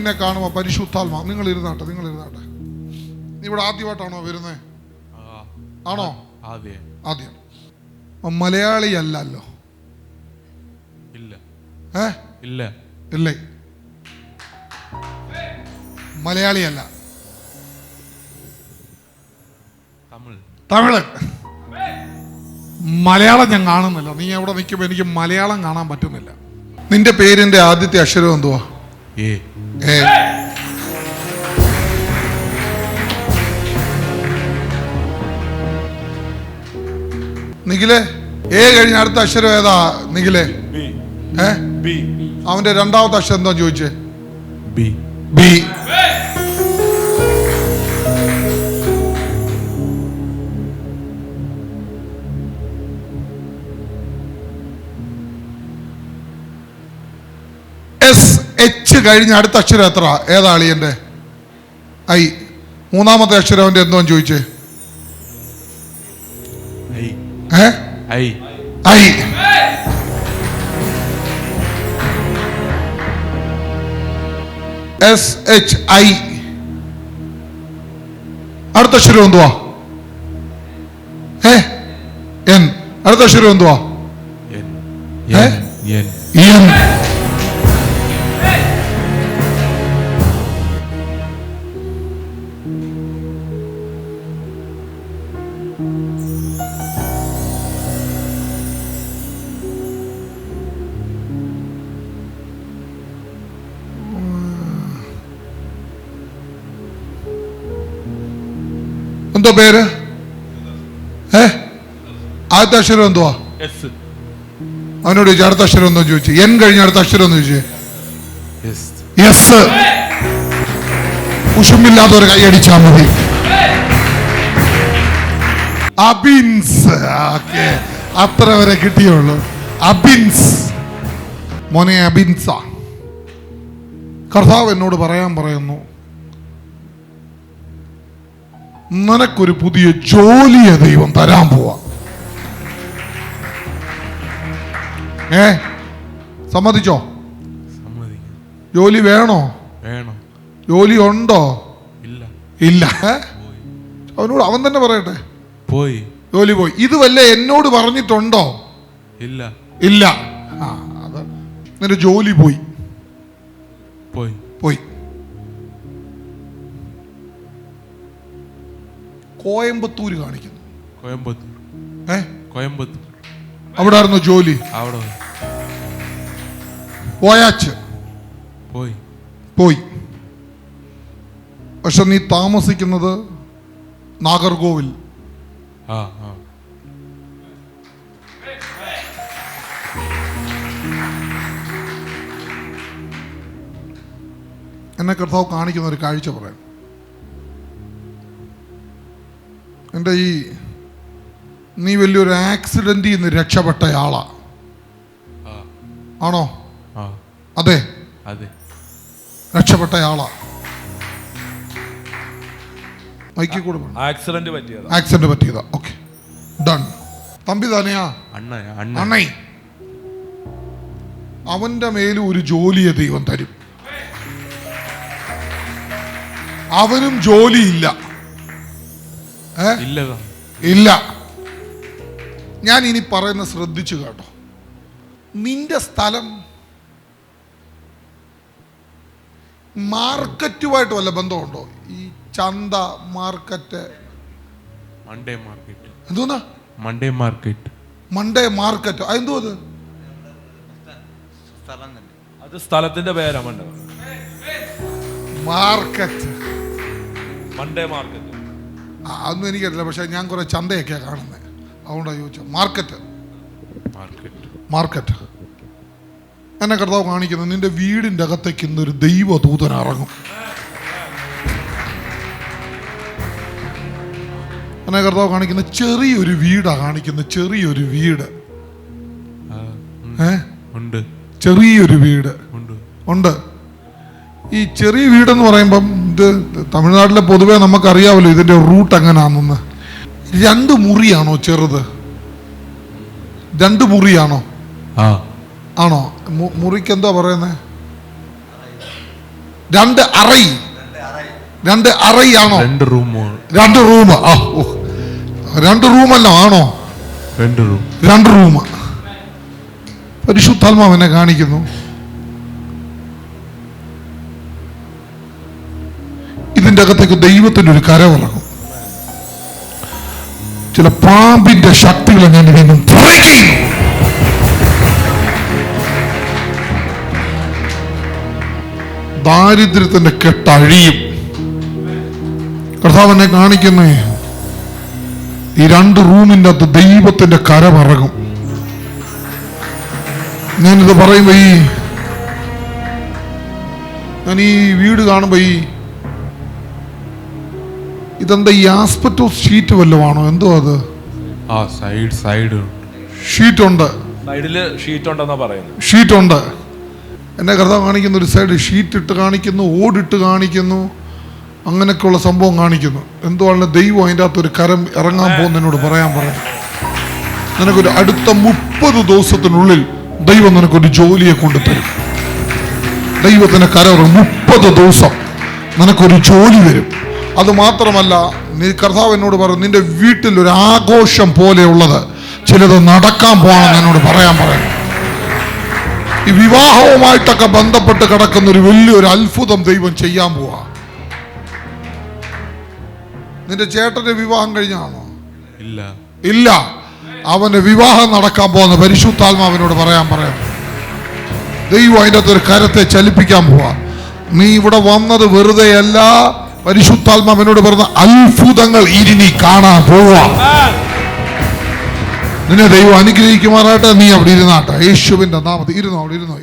നിന്നെ കാണുമ്പോൾ പരിശുദ്ധാത്മാ. നിങ്ങൾ ഇരുന്നാട്ടെ നിങ്ങൾ ഇരുന്നാട്ടെ. ഇവിടെ ആദ്യമായിട്ടാണോ വരുന്നത് ആണോ? ആദ്യം. മലയാളി അല്ലല്ലോ. ഇല്ല. ഏ? ഇല്ല. ഇല്ലേ? മലയാളിയല്ല തമിഴ്. മലയാളം ഞാൻ കാണുന്നില്ല. നീ എവിടെ നിൽക്കുമ്പോൾ എനിക്ക് മലയാളം കാണാൻ പറ്റുന്നില്ല. നിന്റെ പേരിന്റെ ആദ്യത്തെ അക്ഷരം എന്തുവാ? ഏ നിഖിലെ ഏ കഴിഞ്ഞ അടുത്ത അക്ഷരം ഏതാ നിഖിലേ? ഏ? ബി. അവന്റെ രണ്ടാമത്തെ അക്ഷരം എന്താ ചോദിച്ചേ? ബി. ബി. കഴിഞ്ഞ അടുത്ത അക്ഷരം എത്ര? ഏതാ അളിയന്റെ ഐ. മൂന്നാമത്തെ അക്ഷരം അവന്റെ എന്തോ ചോദിച്ചേ. ഐ. ഏ? I. I. S H I. അടുത്ത അക്ഷരം എന്തുവാ? ഏ? എൻ. അടുത്ത അക്ഷരം എന്തുവാ? എൻ. എന്തോ പേര്? ഏ? ആദ്യത്തെ അക്ഷരം എന്തുവാ? അവനോട് ചോദിച്ചു അടുത്ത അക്ഷരം എന്തോ ചോദിച്ചു. എൻ കഴിഞ്ഞ അടുത്ത അക്ഷരം എന്ന് ചോദിച്ചു. എസ് യെസ് കുഷുമില്ലാത്ത ഒരു കൈയടിച്ചാ മതി. അബിൻസ്. ഓക്കെ. അത്ര വരെ കിട്ടിയുള്ളൂ അബിൻസ്. മോനെ അബിൻസ. കർത്താവ് എന്നോട് പറയാൻ പറയുന്നു. നിനക്കൊരു പുതിയ ജോലിയെ ദൈവം തരാൻ പോവാ. ഏ? സമ്മതിച്ചോ? ജോലി വേണോ? വേണം. ജോലി ഉണ്ടോ? ഇല്ല. ഇല്ല. അവനോട് അവൻ തന്നെ പറയട്ടെ. പോയി. ജോലി പോയി. ഇത് വല്ല എന്നോട് പറഞ്ഞിട്ടുണ്ടോ? ഇല്ല. ഇല്ല. ആ അത് നിന്റെ ജോലി പോയി. പോയി. പോയി. കോയമ്പത്തൂര് കാണിക്കുന്നു. കോയമ്പത്തൂർ. ഏ? കോയമ്പത്തൂർ. അവിടെ ആയിരുന്നു ജോലി. അവിടെ പോയി. പോയാച്ച്. പോയി. പോയി. പക്ഷെ നീ താമസിക്കുന്നത് നാഗർകോവിൽ. ആ ആ. എന്നെ കർത്താവ് കാണിക്കുന്ന ഒരു കാഴ്ച പറയാം. എന്റെ ഈ നീ വലിയൊരു ആക്സിഡന്റിൽ നിന്ന് രക്ഷപ്പെട്ടയാളാ ആളാ. ആണോ? അതെ. അതെ. രക്ഷപ്പെട്ടയാളാ മൈക്കിൽ കൂടെ ആക്സിഡന്റ് പറ്റിയതാ. ആക്സിഡന്റ് പറ്റിയതാ. ഓക്കെ ഡൺ തമ്പി തന്നെയാ അണ്ണ അവന്റെ മേലും ഒരു ജോലിയെ ദൈവം തരും. അവനും ജോലിയില്ല. ഇല്ല. ഞാൻ ഇനി പറയുന്ന ശ്രദ്ധിച്ചു കേട്ടോ. നിന്റെ സ്ഥലം മാർക്കറ്റുമായിട്ട് വല്ല ബന്ധമുണ്ടോ? ഈ ചന്ത മാർക്കറ്റ്. Monday market. എന്തോന്നാ മൺഡേ മാർക്കറ്റ്. Monday market. അതെന്തോ അത്? അത് സ്ഥലത്തിന്റെ പേരാ മണ്ട മാർക്കറ്റ്. Monday market. അതൊന്നും എനിക്കറിയില്ല. പക്ഷേ ഞാൻ കുറെ ചന്തയൊക്കെയാണ് കാണുന്നത് അതുകൊണ്ടാണ് ചോദിച്ചത് മാർക്കറ്റ്. മാർക്കറ്റ്. എന്നെ കർത്താവ് കാണിക്കുന്നത് നിന്റെ വീടിന്റെ അകത്തേക്ക് ഇന്നൊരു ദൈവദൂതൻ ഇറങ്ങും. എന്നെ കർത്താവ് കാണിക്കുന്ന ചെറിയൊരു വീടാണ് കാണിക്കുന്നത് ചെറിയൊരു വീട്. ഏഹ് ഏ? ഉണ്ട്. ചെറിയൊരു വീട്. ഉണ്ട്. ഉണ്ട്. ഈ ചെറിയ വീടെന്ന് പറയുമ്പം ഇത് തമിഴ്നാട്ടിലെ പൊതുവേ നമുക്കറിയാമല്ലോ ഇതിന്റെ റൂട്ട് എങ്ങനെയാണെന്ന് രണ്ട് മുറിയാണോ ചെറുത്? രണ്ട് മുറിയാണോ? ആണോ? മുറിക്ക് എന്താ പറയുന്നത് രണ്ട് അറൈ. രണ്ട് അറയാണോ? രണ്ട് റൂം. രണ്ട് റൂം. ആ രണ്ട് റൂമല്ല ആണോ? രണ്ട് റൂം. രണ്ട് റൂം. പരിശുദ്ധാത്മാവിനെ കാണിക്കുന്നു. ഇതിന്റെ അകത്തേക്ക് ദൈവത്തിന്റെ ഒരു കരവിറങ്ങും ചില പാമ്പിന്റെ ശക്തികളെ ഞാൻ വീണ്ടും ദാരിദ്ര്യത്തിന്റെ കെട്ടഴിയും. കർത്താവ് എന്നെ കാണിക്കുന്നേ ഈ രണ്ട് റൂമിന്റെ അകത്ത് ദൈവത്തിന്റെ പറകും ഞാനിത് പറയുമ്പോ ഈ ഞാൻ ഈ വീട് കാണുമ്പോ ഈ ഇതെന്താ ഈ ആസ്പെറ്റോസ് ഷീറ്റ് വല്ലതുമാണോ? എന്തോ അത്? ആ സൈഡ് സൈഡ്. ഷീറ്റ് ഉണ്ട് സൈഡിൽ ഷീറ്റ് ഉണ്ടെന്നാ പറയുന്നത്. ഷീറ്റ് ഉണ്ട് എന്നെ കർത്താവ് കാണിക്കുന്ന ഒരു സൈഡ് ഷീറ്റ് ഇട്ട് കാണിക്കുന്നു ഓടിട്ട് കാണിക്കുന്നു അങ്ങനെയൊക്കെയുള്ള സംഭവം കാണിക്കുന്നു. എന്തുവാണ് ദൈവം അതിന്റെ അകത്ത് ഒരു കരം ഇറങ്ങാൻ പോകുന്നതിനോട് പറയാൻ പറയാം നിനക്കൊരു അടുത്ത മുപ്പത് ദിവസത്തിനുള്ളിൽ ദൈവം നിനക്കൊരു ജോലിയെ കൊണ്ടുതരും. ദൈവത്തിന് കരം മുപ്പത് ദിവസം നിനക്കൊരു ജോലി വരും. അത് മാത്രമല്ല നീ കർത്താവ് എന്നോട് പറഞ്ഞു നിന്റെ വീട്ടിൽ ഒരു ആഘോഷം പോലെയുള്ളത് ചിലത് നടക്കാൻ പോകണം എന്നോട് പറയാൻ പറയാം ഈ വിവാഹവുമായിട്ടൊക്കെ ബന്ധപ്പെട്ട് കിടക്കുന്ന ഒരു വലിയൊരു അത്ഭുതം ദൈവം ചെയ്യാൻ പോവാ. നിന്റെ ചേട്ടന്റെ വിവാഹം കഴിഞ്ഞാണോ? ഇല്ല. ഇല്ല. അവന്റെ വിവാഹം നടക്കാൻ പോകുന്ന പരിശുദ്ധാത്മാവിനോട് പറയാൻ പറയാം. ദൈവം അതിന്റെ അകത്ത് ഒരു കരത്തെ ചലിപ്പിക്കാൻ പോവാ. നീ ഇവിടെ വന്നത് വെറുതെയല്ല പരിശുദ്ധാത്മാവിനോട് പറഞ്ഞ അത്ഭുതങ്ങൾ ഇനി കാണാൻ പോവാ. നിന്നെ ദൈവം അനുഗ്രഹിക്കുമാറാട്ടെ നീ അവിടെ ഇരുന്നാട്ടെ. യേശുവിന്റെ നാമത്തിൽ ഇരുന്നോ? അവിടെ ഇരുന്നോ?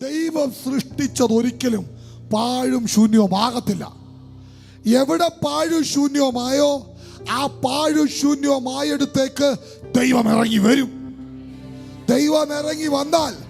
ദൈവം സൃഷ്ടിച്ചത് ഒരിക്കലും പാഴും ശൂന്യവും ആകത്തില്ല. എവിടെ പാഴും ശൂന്യവുമായോ ആ പാഴും ശൂന്യവുമായടുത്തേക്ക് ദൈവം ഇറങ്ങി വരും. ദൈവം ഇറങ്ങി വന്നാൽ